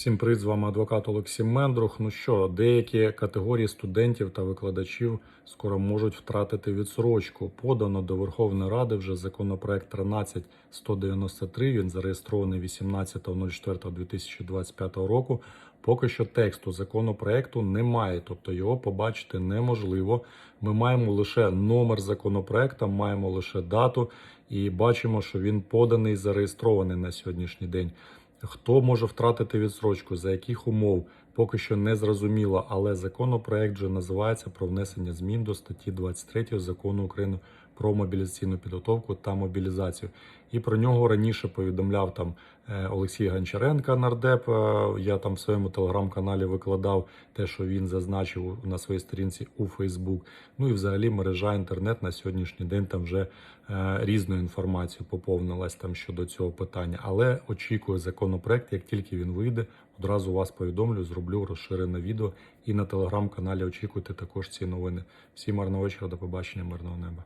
Всім привіт, з вами адвокат Олексій Мендрух. Ну що, деякі категорії студентів та викладачів скоро можуть втратити відсрочку. Подано до Верховної Ради вже законопроект 13193. Він зареєстрований 18.04.2025 року. Поки що тексту законопроекту немає, тобто його побачити неможливо. Ми маємо лише номер законопроекту, маємо лише дату і бачимо, що він поданий, зареєстрований на сьогоднішній день. Хто може втратити відсрочку, за яких умов, поки що не зрозуміло, але законопроект вже називається про внесення змін до статті 23 закону України про мобілізаційну підготовку та мобілізацію. І про нього раніше повідомляв там е, Олексій Гончаренко, нардеп. Е, Я там в своєму телеграм-каналі викладав те, що він зазначив на своїй сторінці у Фейсбук. Ну і взагалі мережа інтернет на сьогоднішній день там вже е, різною інформацією поповнилась там щодо цього питання. Але очікую законопроект, як тільки він вийде, одразу вас повідомлю, зроблю розширене відео. І на телеграм-каналі очікуйте також ці новини. Всім гарного вечора, до побачення, мирного неба.